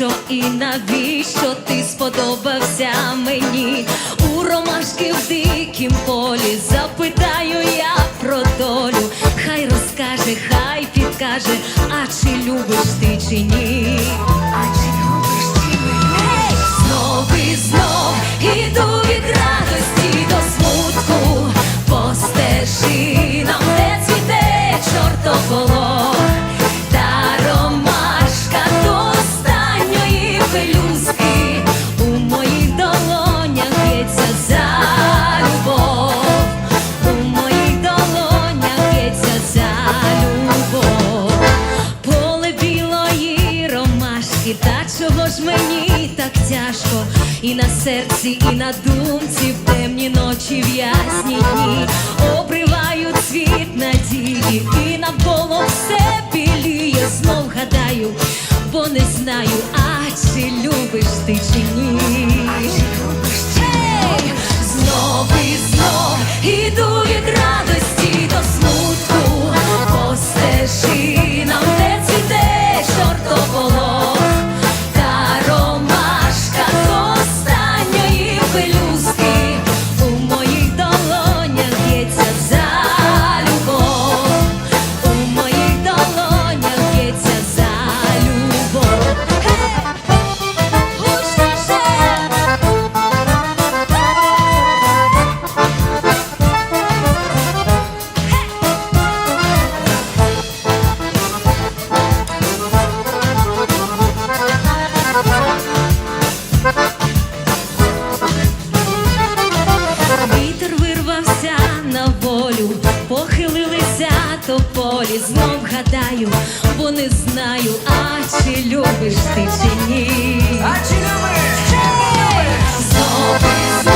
навіщо, і навіщо ти сподобався мені у ромашки в дикім полі? Запитаю я про долю, хай розкаже, хай підкаже, а чи любиш ти чи ні? Та чого ж мені так тяжко, і на серці, і на думці, в темні ночі, в ясні дні. Обриваю цвіт надії, і навколо все біліє, знов гадаю, бо не знаю, а чи любиш ти чи ні. Волю, то полі знов гадаю, бо не знаю, а чи любиш ти чи ні. А чи любиш? Чи любиш?